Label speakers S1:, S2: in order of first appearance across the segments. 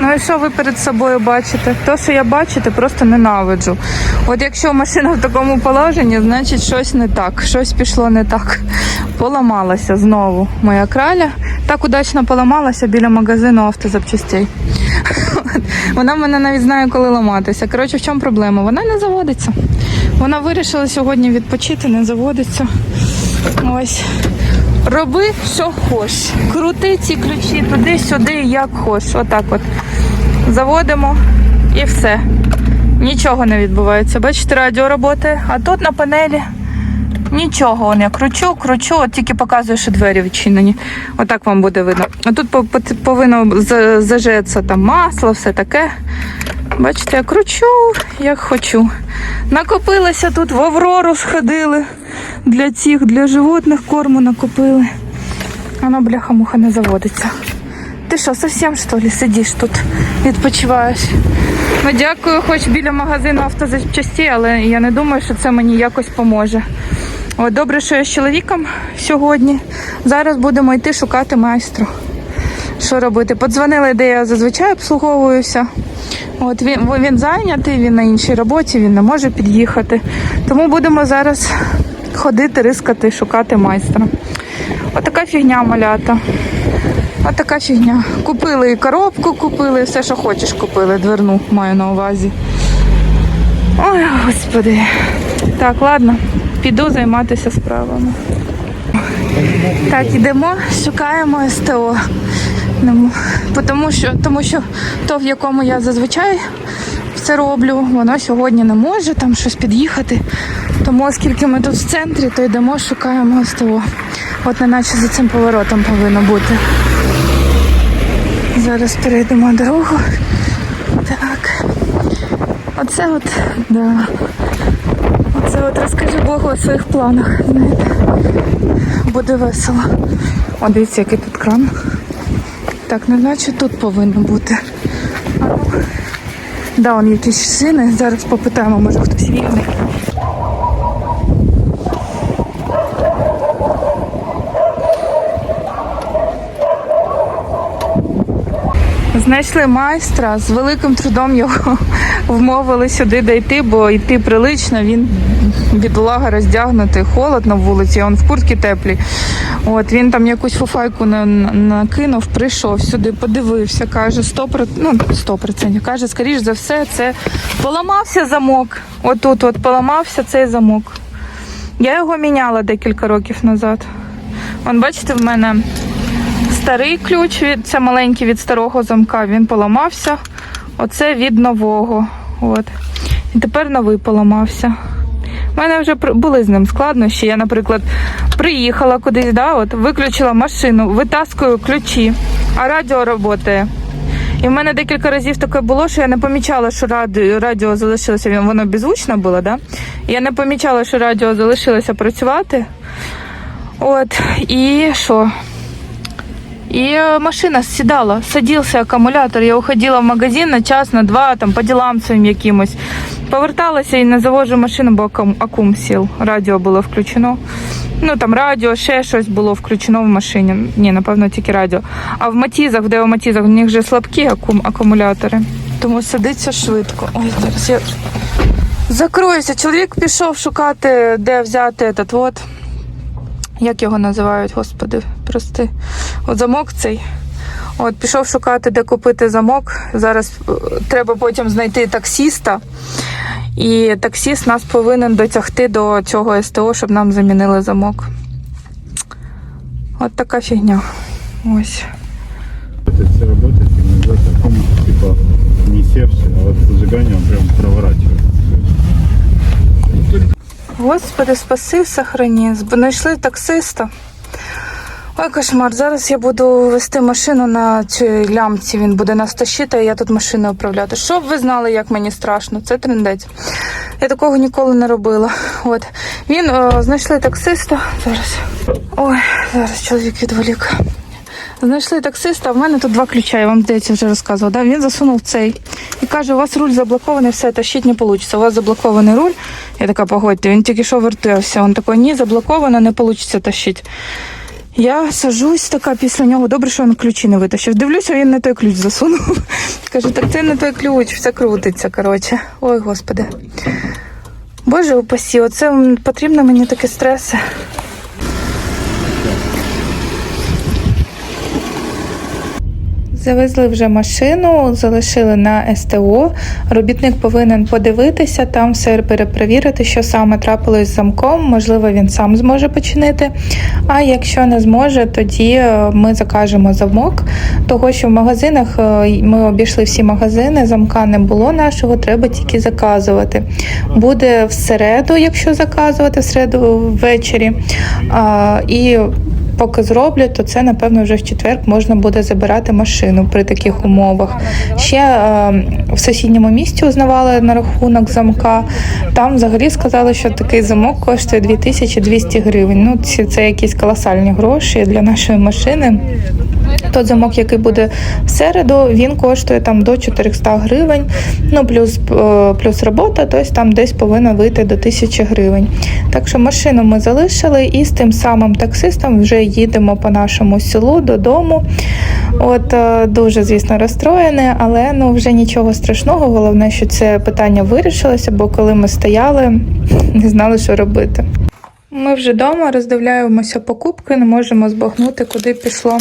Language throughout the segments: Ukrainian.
S1: Ну і що ви перед собою бачите? То, що я бачу, то просто ненавиджу. От якщо машина в такому положенні, значить щось не так, щось пішло не так. Поламалася знову моя краля. Так удачно поламалася біля магазину автозапчастей. Вона в мене навіть знає, коли ламатися. Коротше, в чому проблема? Вона не заводиться. Вона вирішила сьогодні відпочити, не заводиться. Ось. Роби, що хочеш. Крути ці ключі туди-сюди, як хочеш. Отак от. Заводимо і все. Нічого не відбувається. Бачите, радіо працює, а тут на панелі нічого. Я кручу, кручу, от тільки показую, що двері відчинені. Отак вам буде видно. А тут по- по- повинно за- зажеться там масло, все таке. Бачите, я кручу, як хочу. Накопилося тут в Аврору сходили. Для цих, для животних корму накопили. Воно бляха-муха не заводиться. Ти що, совсем що ли сидиш тут, відпочиваєш? Ну дякую, хоч біля магазину автозапчастей, але я не думаю, що це мені якось поможе. От добре, що я з чоловіком сьогодні. Зараз будемо йти шукати майстру. Що робити? Подзвонили, де я зазвичай обслуговуюся. От він, він зайнятий, він на іншій роботі, він не може під'їхати. Тому будемо зараз ходити, рискати, шукати майстра. Отака фігня малята. Отака фігня. Купили і коробку, купили, все, що хочеш, купили. Дверну маю на увазі. Ой, господи. Так, ладно, піду займатися справами. Так, ідемо, шукаємо СТО. Ну, Тому що, тому що то, в якому я зазвичай це роблю, воно сьогодні не може там щось під'їхати. Тому, оскільки ми тут в центрі, то йдемо, шукаємо СТО. От неначе за цим поворотом повинно бути. Зараз перейдемо дорогу. Так. Оце от, да. Оце от розкажи Богу о своїх планах. Знаєте. Буде весело. О, дивіться, який тут кран. Так, ну наче тут повинно бути. Да, он якісь шини. Зараз попитаємо, може хтось вільний. Знайшли майстра, з великим трудом його вмовили сюди дійти, бо йти прилично, він бідолага роздягнутий, холодно в вулиці, а він в куртці теплій. От він там якусь фуфайку на- на- накинув, прийшов сюди, подивився, каже, 100%, ну 100%, каже, скоріш за все, це поламався замок. Отут от поламався цей замок. Я його міняла декілька років назад. Вон, бачите, в мене старий ключ, від, це маленький від старого замка, він поламався. Оце від нового. От. І тепер новий поламався. У мене вже були з ним складнощі. Я, наприклад, приїхала кудись, да, от, виключила машину, витаскую ключі, а радіо працює. І в мене декілька разів таке було, що я не помічала, що радіо, радіо залишилося, воно беззвучно було, да? Я не помічала, що радіо залишилося працювати. От, і що? И э, машина сідала, садился акумулятор. Я уходила в магазин на час, на два, там по ділам своїм якимось. Поверталася і не завожу машину, бо акум, сів. Радіо було включено. Ну там радіо, ще щось було включено в машині. Ні, напевно, тільки радіо. А в матізах, де в деоматізах, в них же слабкі акум, акумулятори. Тому садиться швидко. Ой, зараз я закроюся. Чоловік пішов шукати, де взяти этот вот. Як його називають, господи, прости. От замок цей. От пішов шукати, де купити замок. Зараз е, треба потім знайти таксіста. І таксіст нас повинен дотягти до цього СТО, щоб нам замінили замок. От така фігня. Ось.
S2: Иногда таком, типа, не сердце, а вот зажигание он прям проворачивает.
S1: Господи, спаси, сохрані. Знайшли таксиста. Ой, кошмар. Зараз я буду вести машину на цій лямці. Він буде нас тащити, а я тут машину управляти. Щоб ви знали, як мені страшно. Це трендець. Я такого ніколи не робила. От. Він о, знайшли таксиста. Зараз. Ой, зараз чоловік відволік. Знайшли таксиста, в мене тут два ключа, я вам здається вже розказувала. Да? Він засунув цей і каже: у вас руль заблокований, все, тащить не вийде. У вас заблокований руль. Я така, погодьте, він тільки що вертився. Він такий, ні, заблоковано, не вийде тащити. Я сажусь така після нього. Добре, що він ключі не витащив. Дивлюся, він не той ключ засунув. Кажу, так це не той ключ, все крутиться. Коротше. Ой, господи. Боже упасі, оце потрібно мені таке стреси. Завезли вже машину, залишили на СТО. Робітник повинен подивитися, там все перепровірити, що саме трапилось з замком. Можливо, він сам зможе починити. А якщо не зможе, тоді е, ми закажемо замок. Того, що в магазинах е, ми обійшли всі магазини, замка не було нашого, треба тільки заказувати. Буде в середу, якщо заказувати, в середу ввечері. І поки зроблять, то це напевно вже в четвер можна буде забирати машину при таких умовах. Ще е, в сусідньому місті узнавали на рахунок замка. Там взагалі сказали, що такий замок коштує 2200 гривень. Ну, це якісь колосальні гроші для нашої машини. Той замок, який буде в середу, він коштує там до 400 гривень. Ну плюс е, плюс робота, тобто там десь повинна вийти до 1000 гривень. Так що машину ми залишили і з тим самим таксистом вже їдемо по нашому селу додому. От е, дуже, звісно, розстроєне, але ну вже нічого страшного. Головне, що це питання вирішилося, бо коли ми стояли, не знали, що робити. Ми вже вдома роздивляємося покупки, не можемо збагнути, куди пішло.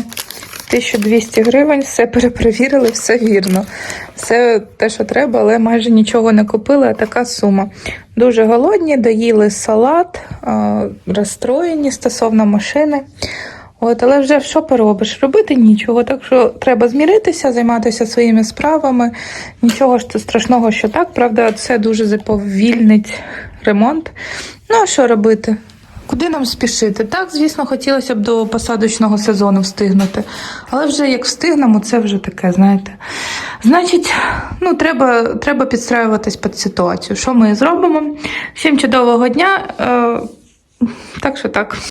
S1: 1200 гривень, все перепровірили, все вірно. Все те, що треба, але майже нічого не купили, а така сума. Дуже голодні, доїли салат, розстроєні стосовно машини. От, але вже що поробиш? Робити нічого. Так що треба зміритися, займатися своїми справами. Нічого ж страшного, що так. Правда, це дуже заповільнить ремонт. Ну, а що робити? Куди нам спішити? Так, звісно, хотілося б до посадочного сезону встигнути. Але вже як встигнемо, це вже таке, знаєте. Значить, ну, треба, треба підстраюватись під ситуацію. Що ми зробимо? Всім чудового дня. Е, так що так.